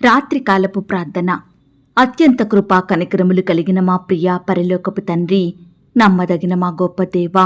రాత్రికాలపు ప్రార్థన. అత్యంత కృపా కనికరములు కలిగిన మా ప్రియ పరిలోకపు తండ్రి నమ్మదగిన మా గొప్ప దేవ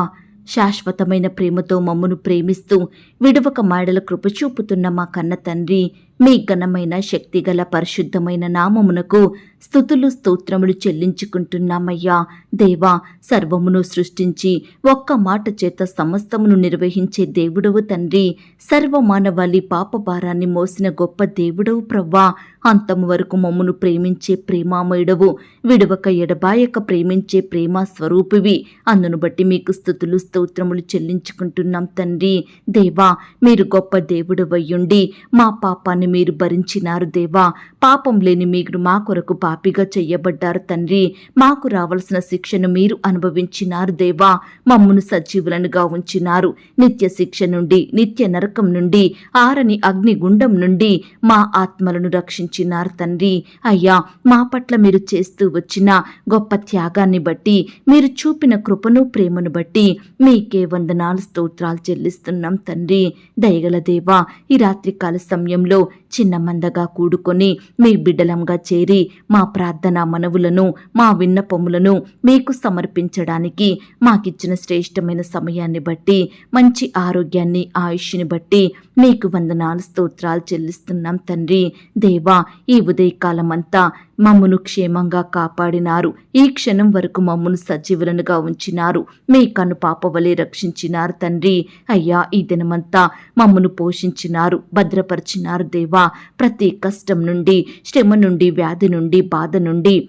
శాశ్వతమైన ప్రేమతో మమ్మను ప్రేమిస్తూ విడువక మాడల కృప చూపుతున్న మా కన్న తండ్రి మీ ఘనమైన శక్తిగల పరిశుద్ధమైన నామమునకు స్థుతులు స్తోత్రములు చెల్లించుకుంటున్నామయ్యా. దేవా సర్వమును సృష్టించి ఒక్క మాట చేత సమస్తమును నిర్వహించే దేవుడవు తండ్రి. సర్వమానవాళి పాపభారాన్ని మోసిన గొప్ప దేవుడవు ప్రవ్వా. అంతము వరకు మమ్మను ప్రేమించే ప్రేమామయుడవు విడవక ఎడబాయక ప్రేమించే ప్రేమ స్వరూపివి అందును బట్టి మీకు స్థుతులు స్తోత్రములు చెల్లించుకుంటున్నాం తండ్రి. దేవా మీరు గొప్ప దేవుడవయ్యుండి మా పాపాన్ని మీరు భరించినారు దేవా. పాపం లేని మీరు మా కొరకు పాపిగా చెయ్యబడ్డారు తండ్రి. మాకు రావలసిన శిక్షను మీరు అనుభవించినారు దేవా. మమ్మను సజీవులనుగా ఉంచినారు. నిత్య శిక్ష నుండి నిత్య నరకం నుండి ఆరని అగ్నిగుండం నుండి మా ఆత్మలను రక్షించినారు తండ్రి. అయ్యా మా పట్ల మీరు చేస్తూ వచ్చిన గొప్ప త్యాగాన్ని బట్టి మీరు చూపిన కృపను ప్రేమను బట్టి మీకే వందనాలు స్తోత్రాలు చెల్లిస్తున్నాం తండ్రి. దయగల దేవా ఈ రాత్రికాల సమయంలో చిన్న మందగా కూడుకొని మీ బిడ్డలంగా చేరి మా ప్రార్థన మనవులను మా విన్నపములను మీకు సమర్పించడానికి మాకిచ్చిన శ్రేష్టమైన సమయాన్ని బట్టి మంచి ఆరోగ్యాన్ని ఆయుష్ని బట్టి మీకు వందనాలు స్తోత్రాలు చెల్లిస్తున్నాం తండ్రి. దేవా ఈ ఉదయకాలం అంతా మమ్మను క్షేమంగా కాపాడినారు. ఈ క్షణం వరకు మమ్మను సజీవులనుగా ఉంచినారు. మీ కను పాపవలే రక్షించినారు తండ్రి. అయ్యా ఈ దినమంతా మమ్మను పోషించినారు భద్రపరిచినారు దేవా. ప్రతి కష్టం నుండి శ్రమ నుండి వ్యాధి నుండి బాధ నుండి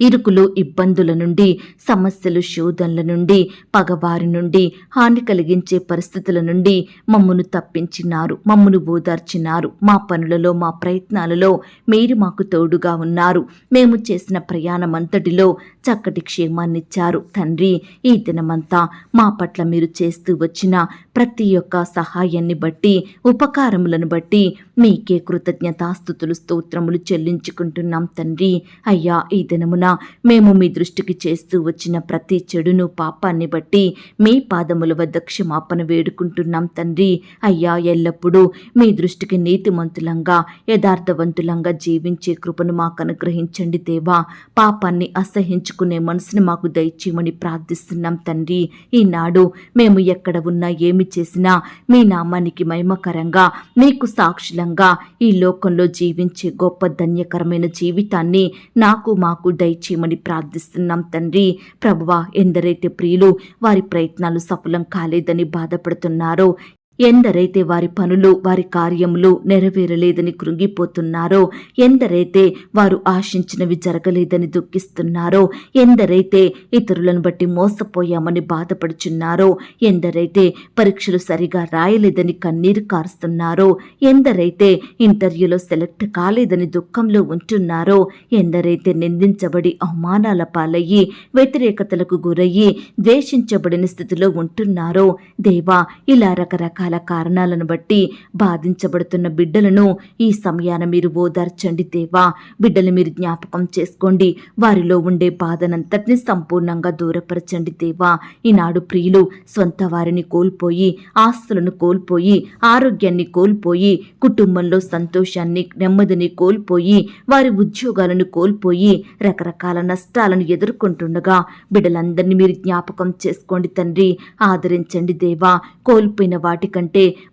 ఇరుకులు ఇబ్బందుల నుండి సమస్యలు శోధనల నుండి పగవారి నుండి హాని కలిగించే పరిస్థితుల నుండి మమ్మను తప్పించినారు మమ్మను ఓదార్చినారు. మా పనులలో మా ప్రయత్నాలలో మీరు మాకు తోడుగా ఉన్నారు. మేము చేసిన ప్రయాణమంతటిలో చక్కటి క్షేమాన్నిచ్చారు. తండ్రి ఈ దినమంతా మా పట్ల మీరు చేస్తూ వచ్చిన ప్రతి ఒక్క సహాయాన్ని బట్టి ఉపకారములను బట్టి మీకే కృతజ్ఞతాస్థుతులు స్తోత్రములు చెల్లించుకుంటున్నాం తండ్రి. అయ్యా ఈ దినమున మేము మీ దృష్టికి చేస్తూ వచ్చిన ప్రతి చెడును పాపాన్ని బట్టి మీ పాదముల వద్ద క్షమాపణ వేడుకుంటున్నాం తండ్రి. అయ్యా ఎల్లప్పుడూ మీ దృష్టికి నీతిమంతులంగా యథార్థవంతులంగా జీవించే కృపను మాకు అనుగ్రహించండి దేవా. పాపాన్ని అసహించుకునే మనసును మాకు దయచేయమని ప్రార్థిస్తున్నాం తండ్రి. ఈనాడు మేము ఎక్కడ ఉన్నా ఏమి చేసినా మీ నామానికి మహిమకరంగా మీకు సాక్షులంగా ఈ లోకంలో జీవించే గొప్ప ధన్యకరమైన జీవితాన్ని నాకు మాకు దయచేయమని ప్రార్థిస్తున్నాం తండ్రి. ప్రభువా ఎందరైతే ప్రియులు వారి ప్రయత్నాలు సఫలం కాలేదని బాధపడుతున్నారో ఎందరైతే వారి పనులు వారి కార్యములు నెరవేరలేదని కృంగిపోతున్నారో ఎందరైతే వారు ఆశించినవి జరగలేదని దుఃఖిస్తున్నారో ఎందరైతే ఇతరులను బట్టి మోసపోయామని బాధపడుచున్నారో ఎందరైతే పరీక్షలు సరిగా రాయలేదని కన్నీరు కారుస్తున్నారో ఎందరైతే ఇంటర్వ్యూలో సెలెక్ట్ కాలేదని దుఃఖంలో ఉంటున్నారో ఎందరైతే నిందించబడి అవమానాల పాలయ్యి వ్యతిరేకతలకు గురయ్యి ద్వేషించబడిన స్థితిలో ఉంటున్నారో దేవా ఇలా రకరకాల కారణాలను బట్టి బాధించబడుతున్న బిడ్డలను ఈ సమయాన మీరు ఓదార్చండి దేవా. బిడ్డలు మీరు జ్ఞాపకం చేసుకోండి. వారిలో ఉండే బాధనంతటిని సంపూర్ణంగా దూరపరచండి దేవా. ఈనాడు ప్రియులు సొంత వారిని కోల్పోయి ఆస్తులను కోల్పోయి ఆరోగ్యాన్ని కోల్పోయి కుటుంబంలో సంతోషాన్ని నెమ్మదిని కోల్పోయి వారి ఉద్యోగాలను కోల్పోయి రకరకాల నష్టాలను ఎదుర్కొంటుండగా బిడ్డలందరినీ మీరు జ్ఞాపకం చేసుకోండి తండ్రి. ఆదరించండి దేవా. కోల్పోయిన వాటికంటే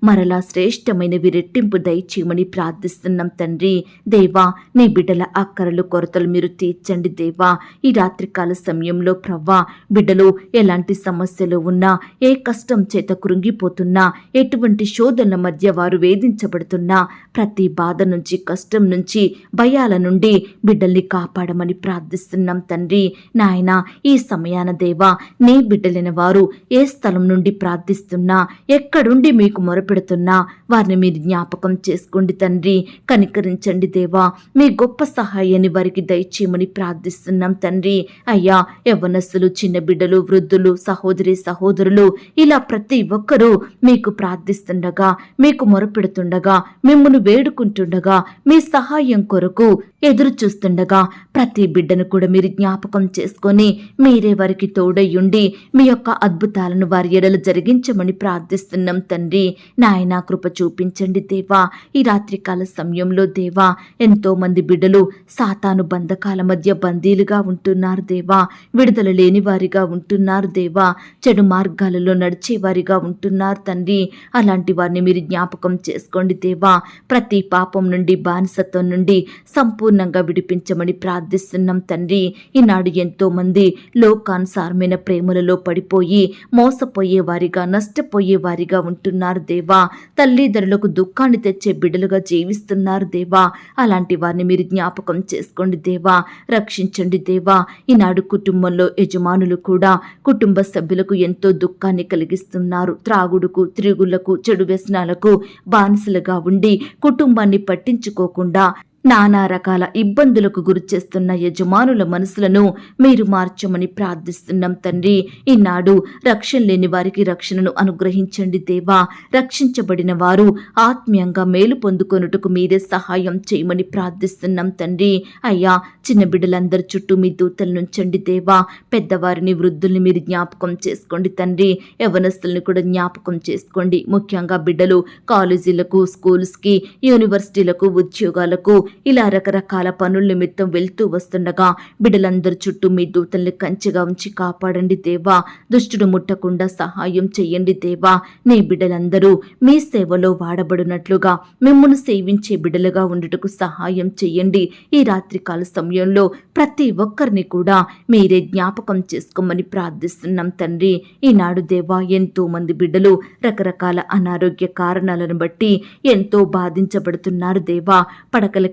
మరలా శ్రేష్టమైనవి రెట్టింపు దయచేయమని ప్రార్థిస్తున్నాం తండ్రి. దేవా నీ బిడ్డల అక్కరలు కొరతలు మీరు తీర్చండి దేవా. ఈ రాత్రికాల సమయంలో ప్రవ్వా బిడ్డలు ఎలాంటి సమస్యలు ఉన్నా ఏ కష్టం చేత కృంగిపోతున్నా ఎటువంటి శోధనల మధ్య వారు వేధించబడుతున్నా ప్రతి బాధ నుంచి కష్టం నుంచి భయాల నుండి బిడ్డల్ని కాపాడమని ప్రార్థిస్తున్నాం తండ్రి. నాయన ఈ సమయాన దేవా నీ బిడ్డలైన వారు ఏ స్థలం నుండి ప్రార్థిస్తున్నా ఎక్కడుండి మీకు మొరపెడుతున్నా. వారిని మీరు జ్ఞాపకం చేసుకోండి తండ్రి. కనికరించండి దేవా. మీ గొప్ప సహాయాన్ని వారికి దయచేయమని ప్రార్థిస్తున్నాం తండ్రి. అయ్యా యవనస్సులు చిన్న బిడ్డలు వృద్ధులు సహోదరి సహోదరులు ఇలా ప్రతి ఒక్కరూ మీకు ప్రార్థిస్తుండగా మీకు మొరపెడుతుండగా మిమ్మల్ని వేడుకుంటుండగా మీ సహాయం కొరకు ఎదురు చూస్తుండగా ప్రతి బిడ్డను కూడా మీరు జ్ఞాపకం చేసుకొని మీరే వారికి తోడయ్యుండి మీ యొక్క అద్భుతాలను వారి ఎడలు జరిగించమని ప్రార్థిస్తున్నాం తండ్రి నాయన కృప చూపించండి దేవా. ఈ రాత్రికాల సమయంలో దేవా ఎంతో మంది బిడ్డలు సాతాను బంధకాల మధ్య బందీలుగా ఉంటున్నారు దేవా. విడుదల లేని వారిగా ఉంటున్నారు దేవా. చెడు మార్గాలలో నడిచేవారిగా ఉంటున్నారు తండ్రి. అలాంటి వారిని మీరు జ్ఞాపకం చేసుకోండి దేవా. ప్రతి పాపం నుండి బానిసత్వం నుండి సంపూర్ణంగా విడిపించమని ప్రార్థిస్తున్నాం తండ్రి. ఈనాడు ఎంతో మంది లోకానుసారమైన ప్రేమలలో పడిపోయి మోసపోయే వారిగా నష్టపోయే వారిగా ఉంటున్నారు దేవా. తల్లిదండ్రులకు దుఃఖాన్ని తెచ్చే బిడ్డలుగా జీవిస్తున్నారు దేవా. అలాంటి వారిని మీరు జ్ఞాపకం చేసుకోండి దేవా. రక్షించండి దేవా. ఈనాడు కుటుంబంలో యజమానులు కూడా కుటుంబ సభ్యులకు ఎంతో దుఃఖాన్ని కలిగిస్తున్నారు. త్రాగుడుకు త్రిగులకు చెడు వ్యసనాలకు బానిసలుగా ఉండి కుటుంబాన్ని పట్టించుకోకుండా నానా రకాల ఇబ్బందులకు గురిచేస్తున్న యజమానుల మనసులను మీరు మార్చమని ప్రార్థిస్తున్నాం తండ్రి. ఈనాడు రక్షణ లేని వారికి రక్షణను అనుగ్రహించండి దేవా. రక్షించబడిన వారు ఆత్మీయంగా మేలు పొందుకొనుటకు మీరే సహాయం చేయమని ప్రార్థిస్తున్నాం తండ్రి. అయ్యా చిన్న బిడ్డలందరి చుట్టూ మీ దూతలు నుంచండి దేవా. పెద్దవారిని వృద్ధుల్ని మీరు జ్ఞాపకం చేసుకోండి తండ్రి. యవనస్తుల్ని కూడా జ్ఞాపకం చేసుకోండి. ముఖ్యంగా బిడ్డలు కాలేజీలకు స్కూల్స్కి యూనివర్సిటీలకు ఉద్యోగాలకు ఇలా రకరకాల పనుల నిమిత్తం వెళ్తూ వస్తుండగా బిడ్డలందరి చుట్టూ మీ దూతల్ని కంచెగా ఉంచి కాపాడండి దేవా. దుష్టుడు ముట్టకుండా సహాయం చెయ్యండి దేవా. నీ బిడ్డలందరూ మీ సేవలో వాడబడినట్లుగా మిమ్మల్ని సేవించే బిడ్డలుగా ఉండుటకు సహాయం చెయ్యండి. ఈ రాత్రికాల సమయంలో ప్రతి ఒక్కరిని కూడా మీరే జ్ఞాపకం చేసుకోమని ప్రార్థిస్తున్నాం తండ్రి. ఈనాడు దేవా ఎంతో మంది బిడ్డలు రకరకాల అనారోగ్య కారణాలను బట్టి ఎంతో బాధించబడుతున్నారు దేవా.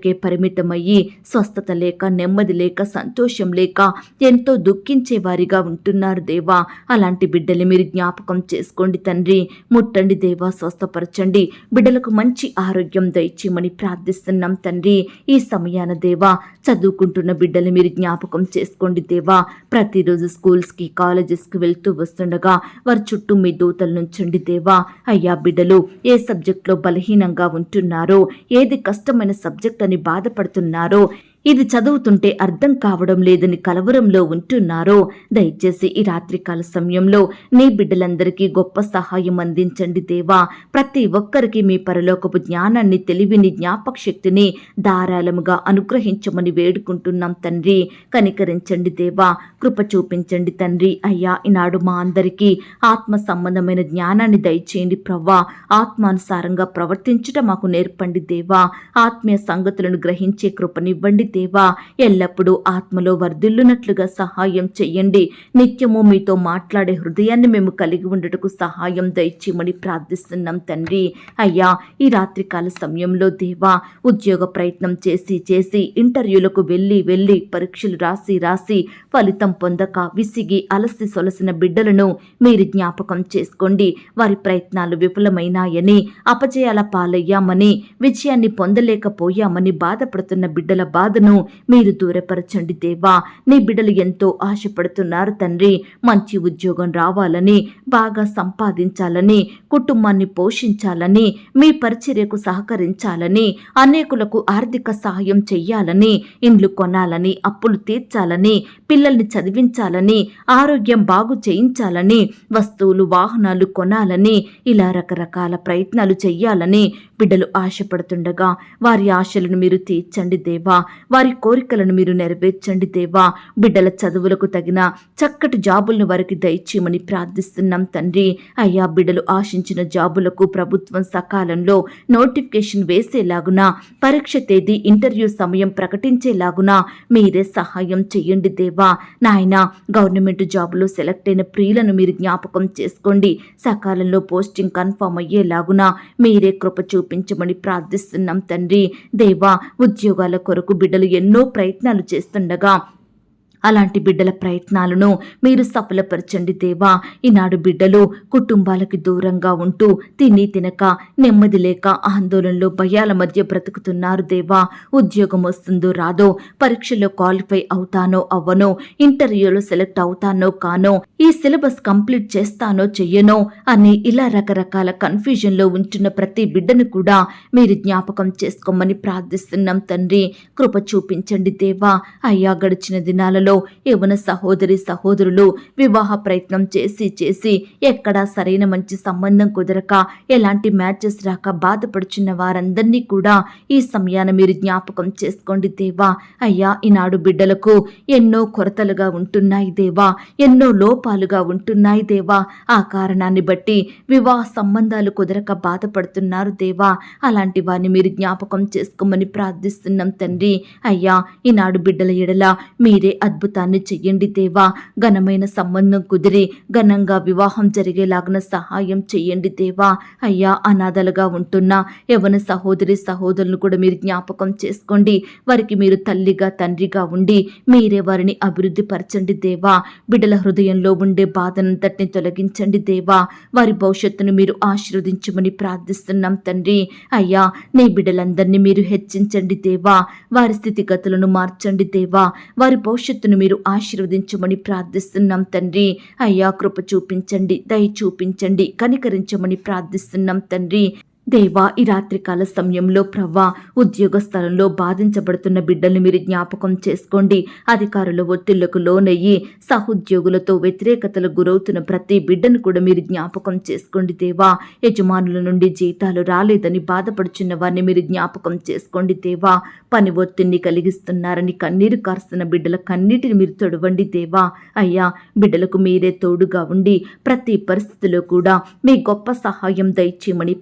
పడకలకే పరిమితమయ్యి స్వస్థత లేక నెమ్మది లేక సంతోషం లేక ఎంతో దుఃఖించే వారిగా ఉంటున్నారు దేవా. అలాంటి బిడ్డలు మీరు జ్ఞాపకం చేసుకోండి తండ్రి. ముట్టండి దేవా స్వస్థపరచండి. బిడ్డలకు మంచి ఆరోగ్యం దయచేయమని ప్రార్థిస్తున్నాం తండ్రి. ఈ సమయాన దేవా చదువుకుంటున్న బిడ్డలు మీరు జ్ఞాపకం చేసుకోండి దేవా. ప్రతిరోజు స్కూల్స్కి కాలేజెస్కి వెళ్తూ వస్తుండగా వారి చుట్టూ మీ దూతల నుంచండి దేవా. అయ్యా బిడ్డలు ఏ సబ్జెక్ట్లో బలహీనంగా ఉంటున్నారో ఏది కష్టమైన సబ్జెక్ట్ అని బాధపడుతున్నారో ఇది చదువుతుంటే అర్థం కావడం లేదని కలవరంలో ఉంటున్నారో? దయచేసి ఈ రాత్రికాల సమయంలో నీ బిడ్డలందరికీ గొప్ప సహాయం అందించండి దేవా. ప్రతి ఒక్కరికి మీ పరలోకపు జ్ఞానాన్ని తెలివిని జ్ఞాపక శక్తిని ధారాళముగా అనుగ్రహించమని వేడుకుంటున్నాం తండ్రి. కనికరించండి దేవా. కృప చూపించండి తండ్రి. అయ్యా ఈనాడు మా అందరికీ ఆత్మ సంబంధమైన జ్ఞానాన్ని దయచేయండి ప్రవ్వా. ఆత్మానుసారంగా ప్రవర్తించుట మాకు నేర్పండి దేవా. ఆత్మీయ సంగతులను గ్రహించే కృపనివ్వండి దేవా ఎల్లప్పుడూ ఆత్మలో వర్ధిల్లునట్లుగా సహాయం చెయ్యండి. నిత్యము మీతో మాట్లాడే హృదయాన్ని మేము కలిగి ఉండటకు సహాయం దయచేయమని ప్రార్థిస్తున్నాం తండ్రి. అయ్యా ఈ రాత్రికాల సమయంలో దేవా ఉద్యోగ ప్రయత్నం చేసి చేసి ఇంటర్వ్యూలకు వెళ్ళి వెళ్ళి పరీక్షలు రాసి రాసి ఫలితం పొందక విసిగి అలసి సొలసిన బిడ్డలను మీరు జ్ఞాపకం చేసుకోండి. వారి ప్రయత్నాలు విఫలమైనాయని అపజయాల పాలయ్యామని విజయాన్ని పొందలేకపోయామని బాధపడుతున్న బిడ్డల బాధను మీరు దూరపరచండి దేవా. నీ బిడ్డలు ఎంతో ఆశపడుతున్నారు తండ్రి. మంచి ఉద్యోగం రావాలని బాగా సంపాదించాలని కుటుంబాన్ని పోషించాలని మీ పరిచర్యకు సహకరించాలని అనేకులకు ఆర్థిక సహాయం చెయ్యాలని ఇండ్లు కొనాలని అప్పులు తీర్చాలని పిల్లల్ని చదివించాలని ఆరోగ్యం బాగు చేయించాలని వస్తువులు వాహనాలు కొనాలని ఇలా రకరకాల ప్రయత్నాలు చెయ్యాలని బిడ్డలు ఆశపడుతుండగా వారి ఆశలను మీరు తీర్చండి దేవా. వారి కోరికలను మీరు నెరవేర్చండి దేవా. బిడ్డల చదువులకు తగిన చక్కటి జాబులను వారికి దయచేయమని ప్రార్థిస్తున్నాం తండ్రి. అయ్యా బిడ్డలు ఆశించిన జాబులకు ప్రభుత్వం సకాలంలో నోటిఫికేషన్ వేసేలాగున పరీక్ష తేదీ ఇంటర్వ్యూ సమయం ప్రకటించేలాగున మీరే సహాయం చెయ్యండి దేవా. నాయన గవర్నమెంట్ జాబులో సెలెక్ట్ అయిన ప్రియులను మీరు జ్ఞాపకం చేసుకోండి. సకాలంలో పోస్టింగ్ కన్ఫర్మ్ అయ్యేలాగున మీరే కృప చూపించమని ప్రార్థిస్తున్నాం తండ్రి. దేవా ఉద్యోగాల కొరకు బిడ్డలు ఎన్నో ప్రయత్నాలు చేస్తుండగా అలాంటి బిడ్డల ప్రయత్నాలను మీరు సఫలపరచండి దేవా. ఈనాడు బిడ్డలు కుటుంబాలకు దూరంగా ఉంటూ తిని తినక నెమ్మది లేక ఆందోళనలో భయాల మధ్య బ్రతుకుతున్నారు దేవా. ఉద్యోగం వస్తుందో రాదో పరీక్షలో క్వాలిఫై అవుతానో అవ్వనో ఇంటర్వ్యూలో సెలెక్ట్ అవుతానో కానో ఈ సిలబస్ కంప్లీట్ చేస్తానో చెయ్యనో అని ఇలా రకరకాల కన్ఫ్యూజన్లో ఉంటున్న ప్రతి బిడ్డను కూడా మీరు జ్ఞాపకం చేసుకోమని ప్రార్థిస్తున్నాం తండ్రి. కృప చూపించండి దేవా. అయ్యా గడిచిన దినాలలో సమయంలో యవన సహోదరి సహోదరులు వివాహ ప్రయత్నం చేసి చేసి ఎక్కడా సరైన మంచి సంబంధం కుదరక ఎలాంటి మ్యాచెస్ రాక బాధపడుచున్న వారందరినీ కూడా ఈ సమయాన మీరు జ్ఞాపకం చేసుకోండి దేవా. అయ్యా ఈనాడు బిడ్డలకు ఎన్నో కొరతలుగా ఉంటున్నాయి దేవా. ఎన్నో లోపాలుగా ఉంటున్నాయి దేవా. ఆ కారణాన్ని బట్టి వివాహ సంబంధాలు కుదరక బాధపడుతున్నారు దేవా. అలాంటి వారిని మీరు జ్ఞాపకం చేసుకోమని ప్రార్థిస్తున్నాం తండ్రి. అయ్యా ఈనాడు బిడ్డల ఎడల మీరే అద్భుతాన్ని చెయ్యండి దేవా. ఘనమైన సంబంధం కుదిరి ఘనంగా వివాహం జరిగేలాగిన సహాయం చెయ్యండి దేవా. అయ్యా అనాథలుగా ఉంటున్న యవన సహోదరి సహోదరులను కూడా మీరు జ్ఞాపకం చేసుకోండి. వారికి మీరు తల్లిగా తండ్రిగా ఉండి మీరే వారిని అభివృద్ధి పరచండి దేవా. బిడ్డల హృదయంలో ఉండే బాధనంతటిని తొలగించండి దేవా. వారి భవిష్యత్తును మీరు ఆశీర్వదించమని ప్రార్థిస్తున్నాం తండ్రి. అయ్యా నీ బిడ్డలందరినీ మీరు హెచ్చించండి దేవా. వారి స్థితిగతులను మార్చండి దేవా. వారి భవిష్యత్తు భవిష్యత్తును మీరు ఆశీర్వదించమని ప్రార్థిస్తున్నాం తండ్రి. అయ్యా కృప చూపించండి దయ చూపించండి కనికరించమని ప్రార్థిస్తున్నాం తండ్రి. దేవా ఈ రాత్రికాల సమయంలో ప్రవ్వా ఉద్యోగ స్థలంలో బాధించబడుతున్న బిడ్డల్ని మీరు జ్ఞాపకం చేసుకోండి. అధికారుల ఒత్తిళ్ళకు లోనయ్యి సహోద్యోగులతో వ్యతిరేకతలకు గురవుతున్న ప్రతి బిడ్డను కూడా మీరు జ్ఞాపకం చేసుకోండి దేవా. యజమానుల నుండి జీతాలు రాలేదని బాధపడుచున్న వారిని మీరు జ్ఞాపకం చేసుకోండి దేవా. పని ఒత్తిడిని కలిగిస్తున్నారని కన్నీరు కారుస్తున్న బిడ్డల కన్నీటిని మీరు తొడవండి దేవా. అయ్యా బిడ్డలకు మీరే తోడుగా ఉండి ప్రతి పరిస్థితిలో కూడా మీ గొప్ప సహాయం దయచేయమని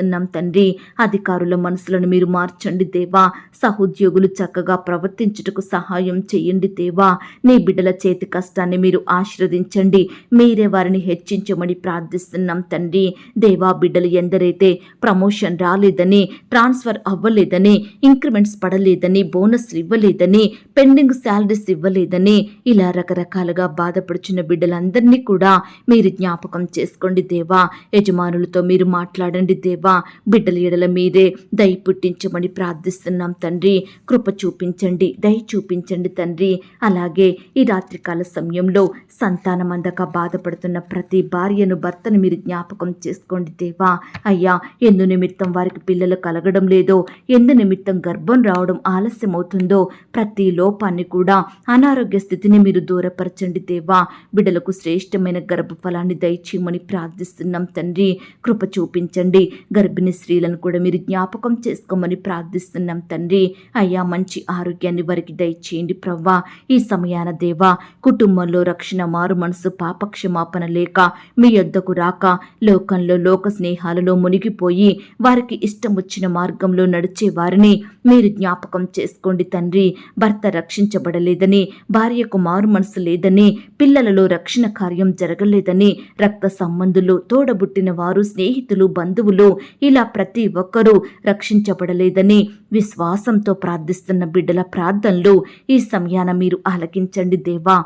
ప్రార్థిస్తున్నాం తండ్రి. అధికారుల మనసులను మీరు మార్చండి దేవా. సహోద్యోగులు చక్కగా ప్రవర్తించుటకు సహాయం చేయండి దేవా. నీ బిడ్డల చేతి కష్టాన్ని మీరు ఆశీర్వదించండి. మీరే వారిని హెచ్చించమని ప్రార్థిస్తున్నాం తండ్రి. దేవా బిడ్డలు ఎందరైతే ప్రమోషన్ రాలేదని ట్రాన్స్ఫర్ అవ్వలేదని ఇంక్రిమెంట్స్ పడలేదని బోనస్ ఇవ్వలేదని పెండింగ్ శాలరీస్ ఇవ్వలేదని ఇలా రకరకాలుగా బాధపడుచున్న బిడ్డలందరినీ కూడా మీరు జ్ఞాపకం చేసుకోండి దేవా. యజమానులతో మీరు మాట్లాడండి దేవా. బిడ్డల ఎడల మీరే దయ పుట్టించమని ప్రార్థిస్తున్నాం తండ్రి. కృప చూపించండి దయ చూపించండి తండ్రి. అలాగే ఈ రాత్రికాల సమయంలో సంతానం అందక బాధపడుతున్న ప్రతి భార్యను భర్తను మీరు జ్ఞాపకం చేసుకోండి దేవా. అయ్యా ఎందు నిమిత్తం వారికి పిల్లలు కలగడం లేదో ఎందు నిమిత్తం గర్భం రావడం ఆలస్యం అవుతుందో ప్రతి లోపాన్ని కూడా అనారోగ్య స్థితిని మీరు దూరపరచండి దేవా. బిడ్డలకు శ్రేష్టమైన గర్భఫలాన్ని దయచేయమని ప్రార్థిస్తున్నాం తండ్రి. కృప చూపించండి గర్భిణీ స్త్రీలను కూడా మీరు జ్ఞాపకం చేసుకోమని ప్రార్థిస్తున్నాం తండ్రి. అయ్యా మంచి ఆరోగ్యాన్ని వారికి దయచేయండి ప్రవ్వా. ఈ సమయాన దేవా కుటుంబంలో రక్షణ మారు మనసు పాపక్షమాపణ లేక మీ యొద్దకు రాక లోకంలో లోక స్నేహాలలో మునిగిపోయి వారికి ఇష్టం వచ్చిన మార్గంలో నడిచే వారిని మీరు జ్ఞాపకం చేసుకోండి తండ్రి. భర్త రక్షించబడలేదని భార్యకు మారు మనసు లేదని పిల్లలలో రక్షణ కార్యం జరగలేదని రక్త సంబంధులు తోడబుట్టిన వారు స్నేహితులు బంధువులు ఇలా ప్రతి ఒక్కరూ రక్షించబడలేదని విశ్వాసంతో ప్రార్థిస్తున్న బిడ్డల ప్రార్థనలు ఈ సమయాన మీరు ఆలకించండి దేవా.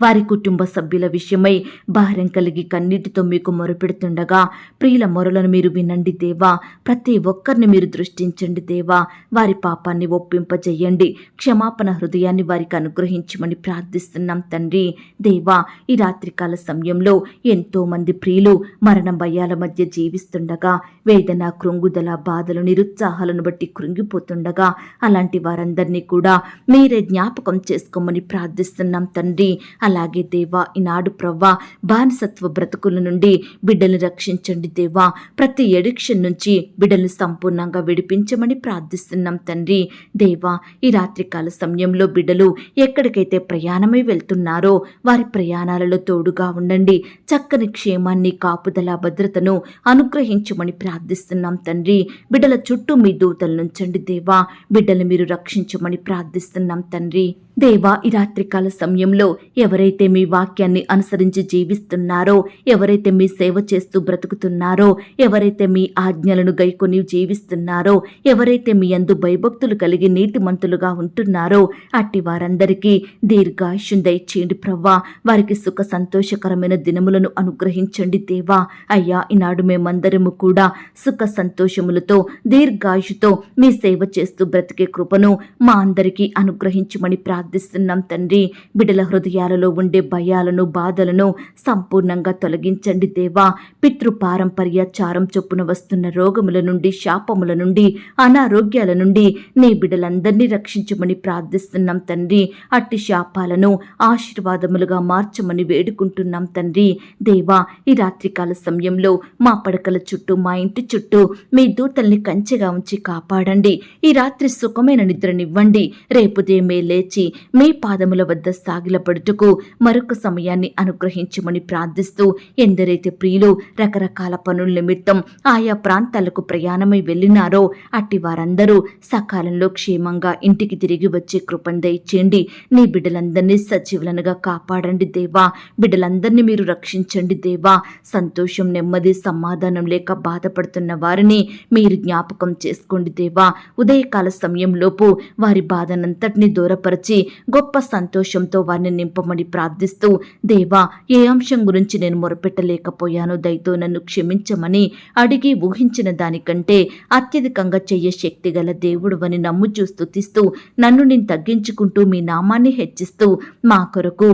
వారి కుటుంబ సభ్యుల విషయమై భారం కలిగి కన్నీటితో మీకు మొరపెడుతుండగా ప్రియుల మొరలను మీరు వినండి దేవా. ప్రతి ఒక్కరిని మీరు దృష్టించండి దేవా. వారి పాపాన్ని ఒప్పింపజేయండి. క్షమాపణ హృదయాన్ని వారికి అనుగ్రహించమని ప్రార్థిస్తున్నాం తండ్రి. దేవా ఈ రాత్రికాల సమయంలో ఎంతో మంది ప్రియులు మరణ భయాల మధ్య జీవిస్తుండగా వేదన కృంగుదల బాధలు నిరుత్సాహాలను బట్టి కృంగిపోతుండగా అలాంటి వారందరినీ కూడా మీరే జ్ఞాపకం చేసుకోమని ప్రార్థిస్తున్నాం తండ్రి. అలాగే దేవా ఈనాడు ప్రవ్వా బానిసత్వ బ్రతుకుల నుండి బిడ్డలు రక్షించండి దేవా. ప్రతి ఎడిక్షన్ నుంచి బిడ్డలు సంపూర్ణంగా విడిపించమని ప్రార్థిస్తున్నాం తండ్రి. దేవా ఈ రాత్రికాల సమయంలో బిడ్డలు ఎక్కడికైతే ప్రయాణమై వెళ్తున్నారో వారి ప్రయాణాలలో తోడుగా ఉండండి. చక్కని క్షేమాన్ని కాపుదల భద్రతను అనుగ్రహించమని ప్రార్థిస్తున్నాం తండ్రి. బిడ్డల చుట్టూ మీ దూతలు నుంచండి దేవా. బిడ్డలు మీరు రక్షించమని ప్రార్థిస్తున్నాం తండ్రి. దేవా ఈ రాత్రికాల సమయంలో ఎవరైతే మీ వాక్యాన్ని అనుసరించి జీవిస్తున్నారో ఎవరైతే మీ సేవ చేస్తూ బ్రతుకుతున్నారో ఎవరైతే మీ ఆజ్ఞలను గైకొని జీవిస్తున్నారో ఎవరైతే మీ అందు భయభక్తులు కలిగి నీతిమంతులుగా ఉంటున్నారో అట్టి వారందరికీ దీర్ఘాయుష్యం దయచేయండి ప్రవ్వా. వారికి సుఖ సంతోషకరమైన దినములను అనుగ్రహించండి దేవా. అయ్యా ఈనాడు మేమందరము కూడా సుఖ సంతోషములతో దీర్ఘాయుషుతో మీ సేవ చేస్తూ బ్రతికే కృపను మా అందరికీ అనుగ్రహించమని ప్రార్థన ప్రార్థిస్తున్నాం తండ్రి. బిడ్డల హృదయాలలో ఉండే భయాలను బాధలను సంపూర్ణంగా తొలగించండి దేవా. పితృపారంపర్యాచారం చొప్పున వస్తున్న రోగముల నుండి శాపముల నుండి అనారోగ్యాల నుండి నీ బిడ్డలందరినీ రక్షించమని ప్రార్థిస్తున్నాం తండ్రి. అట్టి శాపాలను ఆశీర్వాదములుగా మార్చమని వేడుకుంటున్నాం తండ్రి. దేవా ఈ రాత్రికాల సమయంలో మా పడకల చుట్టూ మా ఇంటి చుట్టూ మీ దూతల్ని కంచెగా ఉంచి కాపాడండి. ఈ రాత్రి సుఖమైన నిద్రనివ్వండి. రేపుదేమే లేచి మీ పాదముల వద్ద సాగిలపడుటకు మరొక సమయాన్ని అనుగ్రహించమని ప్రార్థిస్తూ ఎందరైతే ప్రియులు రకరకాల పనుల నిమిత్తం ఆయా ప్రాంతాలకు ప్రయాణమై వెళ్ళినారో అట్టి వారందరూ సకాలంలో క్షేమంగా ఇంటికి తిరిగి వచ్చే కృపను దయచేయండి. నీ బిడ్డలందరినీ సజీవులనుగా కాపాడండి దేవా. బిడ్డలందరినీ మీరు రక్షించండి దేవా. సంతోషం నెమ్మది సమాధానం లేక బాధపడుతున్న వారిని మీరు జ్ఞాపకం చేసుకోండి దేవా. ఉదయకాల సమయంలోపు వారి బాధనంతటిని దూరపరిచి గొప్ప సంతోషంతో వారిని నింపమని ప్రార్థిస్తూ దేవా ఏ అంశం గురించి నేను మొరపెట్టలేకపోయానో. దయతో నన్ను క్షమించమని అడిగి ఊహించిన దానికంటే అత్యధికంగా చెయ్య శక్తి గల దేవుడు అని నమ్ముచూ స్తుతిస్తూ నన్ను నేను తగ్గించుకుంటూ మీ నామాన్ని హెచ్చిస్తూ మా కొరకు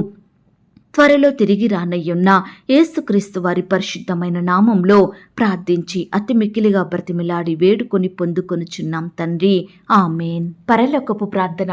త్వరలో తిరిగి రానయ్యున్న ఏసుక్రీస్తు వారి పరిశుద్ధమైన నామంలో ప్రార్థించి అతి మిక్కిలిగా బ్రతిమిలాడి వేడుకొని పొందుకొనుచున్నాం తండ్రి. ఆమెన్. పరలోకపు ప్రార్థన.